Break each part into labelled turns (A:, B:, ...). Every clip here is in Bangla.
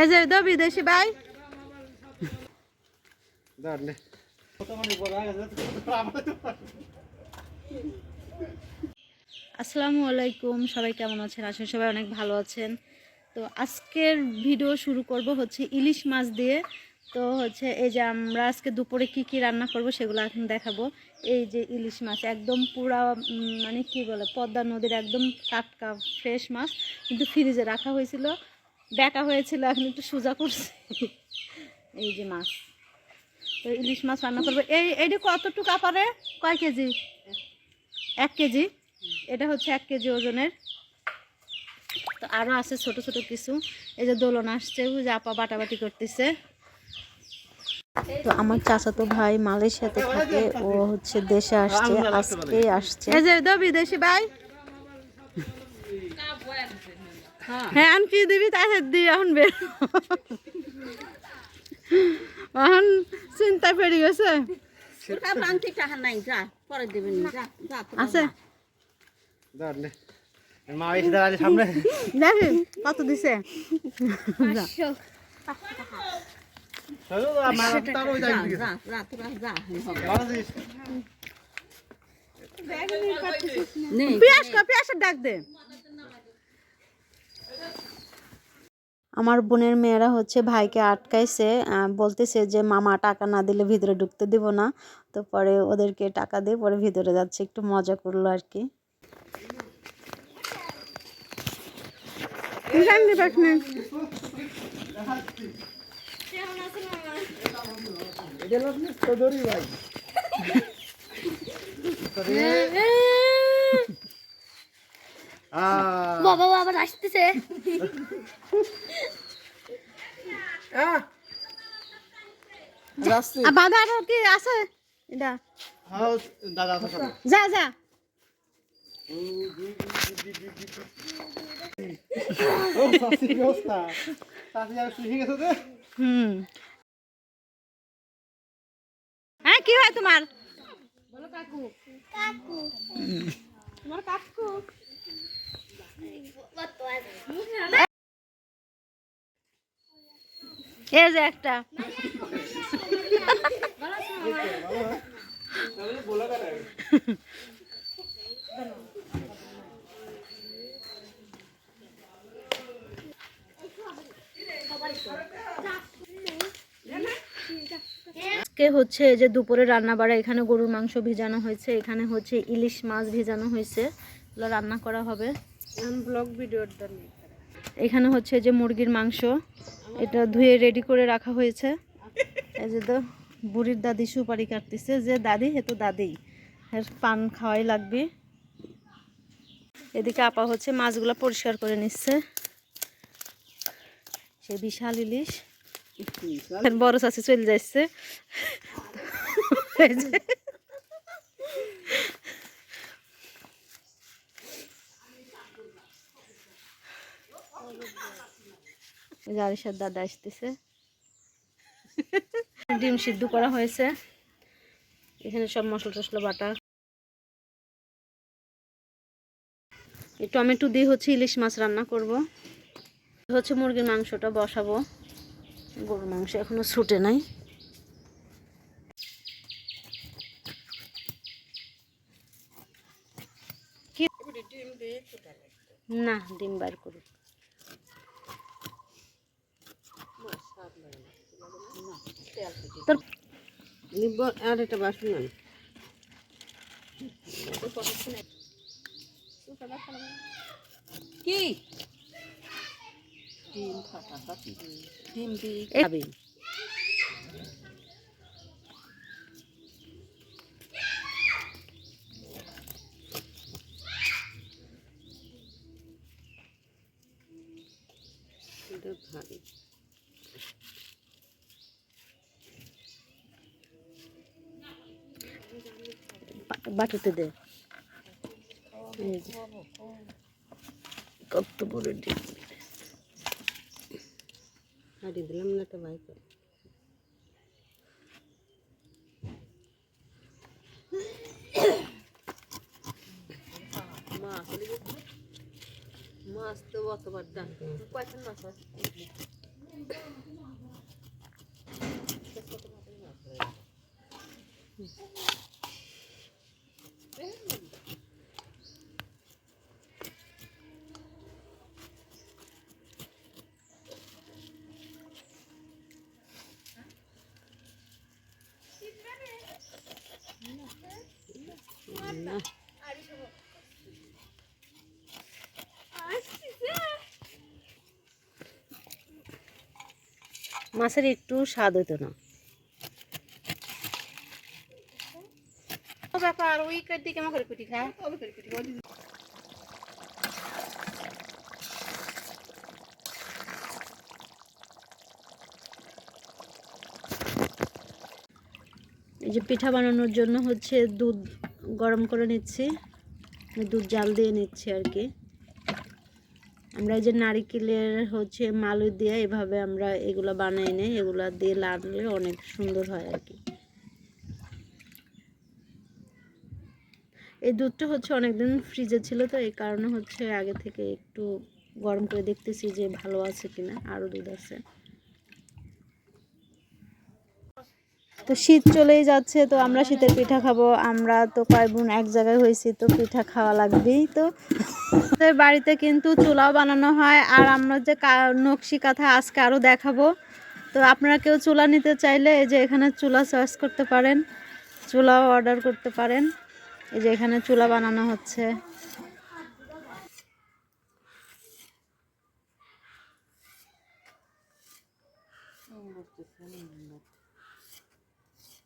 A: এই যে ভাই। আসসালামু আলাইকুম সবাই কেমন আছেন? আসলে সবাই অনেক ভালো আছেন। তো আজকের ভিডিও শুরু করব হচ্ছে ইলিশ মাছ দিয়ে। তো হচ্ছে এই যে আমরা আজকে দুপুরে কি কি রান্না করব সেগুলো এখন দেখাবো। এই যে ইলিশ মাছ, একদম পুরা মানে কি বলে, পদ্মা নদীর একদম টাটকা ফ্রেশ মাছ, কিন্তু ফ্রিজে রাখা হয়েছিল। বেঁকা হয়েছিল, এখন একটু সোজা করছে। এই যে মাছ। তো ইলিশ মাছ রান্না করব। এই এইটা কতটুকু পারে কয় কেজি? এক কেজি। এটা হচ্ছে এক কেজি ওজনের। তো আরও আছে ছোট ছোট কিছু। এই যে দোলন আসছে, ওই যে আপা বাটাবাটি করতেছে। তো আমার চাচাতো ভাই মালয়েশিয়াতে থাকে ও হচ্ছে দেশে আসছে আজকেই আসছে। এই যে দো বিদেশি ভাই। হ্যাঁ আমি কি দিবি তাই দি এখন বের এখন চিন্তা পেরে গেছে।
B: আনতে টাকা নাই যা পরে দেবেন যা যা
A: আছে।
C: দাঁড় নে। মা এসে দাঁড়ালে সামনে।
A: দেখি কত দিছে। ডাক দে। আমার বোনের মেয়েরা হচ্ছে ভাইকে আটকাইছে বলতেছে যে মামা টাকা না দিলে ভিতরে ঢুকতে দিব না। তো পরে ওদেরকে টাকা দিয়ে পরে ভিতরে যাচ্ছে একটু মজা করল আর কি।
C: নে চৌধুরী ভাই
D: বাবা আবার আসতেছে।
A: বাধা কি আছে? এটা।
C: হ্যাঁ দাদা
A: যা যা।
C: ও
A: কি হয় তোমার? এই যে একটা। আজকে হচ্ছে যে দুপুরে রান্না বাড়া এখানে গরুর মাংস ভিজানো হয়েছে এখানে হচ্ছে ইলিশ মাছ ভিজানো হয়েছে। এগুলো রান্না করা হবে। ব্লগ ভিডিওর এখানে হচ্ছে যে মুরগির মাংস এটা ধুয়ে রেডি করে রাখা হয়েছে। এই যে তো বুড়ির দাদি সুপারি কাটতেছে যে দাদি হে তো দাদি এর পান খাওয়াই লাগবে। এদিকে আপা হচ্ছে মাছগুলো পরিষ্কার করে নিচ্ছে। সে বিশাল ইলিশ। বড় চাষি চলে যাচ্ছে দাদা আসতেছে ডিম সিদ্ধ করা হয়েছে এখানে সব মশলা টসলা বাটা টমেটো দিয়ে হচ্ছে ইলিশ মাছ রান্না করব। হচ্ছে মুরগির মাংসটা বসাবো। গরুর মাংস এখনও ছুটে নাই। না ডিম বার করুক তোর
B: আর একটা বাসন। কি? ডিম ফাটাফাটি ডিম দিয়ে
A: এ-
B: খাবি? এটা ভারী
A: বা- বাটিতে দে। কত বড় ডিম।
B: হাঁড়ি দিলাম না তো ভাই করে মাছ মাছ তো অতবার দাম কয়খান মাছ আছে
A: মাছের একটু স্বাদ হতো না।
B: ও ব্যাপার ওই কাটি কেমন করে কুটি
A: এই যে পিঠা বানানোর জন্য হচ্ছে দুধ গরম করে নিচ্ছি দুধ জাল দিয়ে নিচ্ছি আর কি। আমরা যে নারিকেলের হচ্ছে মালু দিয়ে এভাবে আমরা এগুলো বানাই নিই, এগুলো দিয়ে লাড়লে অনেক সুন্দর হয় আর কি। এই দুধটা হচ্ছে অনেকদিন ফ্রিজে ছিল তো, এই কারণে হচ্ছে আগে থেকে একটু গরম করে দেখতেছি যে ভালো আছে কিনা, আরও দুধ আছে। তো শীত চলেই যাচ্ছে, তো আমরা শীতের পিঠা খাব। আমরা তো কয় বোন এক জায়গায় হয়েছি, তো পিঠা খাওয়া লাগবেই তো। বাড়িতে কিন্তু চুলাও বানানো হয়, আর আমরা যে নকশি কাঁথা আজকে আরও দেখাবো। তো আপনারা কেউ চুলা নিতে চাইলে এই যে এখানে চুলা চয়েস করতে পারেন, চুলাও অর্ডার করতে পারেন। এই যে এখানে চুলা বানানো হচ্ছে। না
B: কইছে আমার কিনিবের পারে ষাট টাকা
C: এই নাকি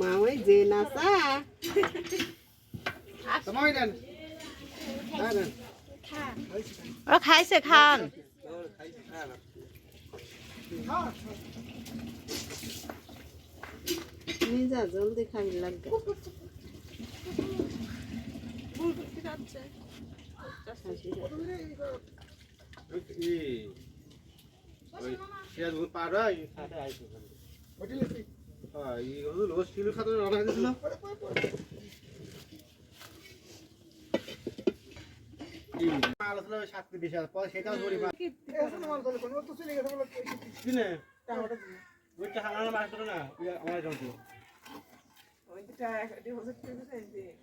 B: মাওই যে নাসা
C: তোমার দেন
A: খাইছে খান
B: নিজা জলদি খাই লাগবে
C: সিরাজ পার হয় সাথে আইসা হ্যাঁ এই লোক ছিল খাতে রান্না দিছিল আলোচনা সাতটি বিশ হাজার পরে সেটাও ধরি কিনে ওইটা হারানো মাছ ধরে না আমার জন্য Caraca, 身体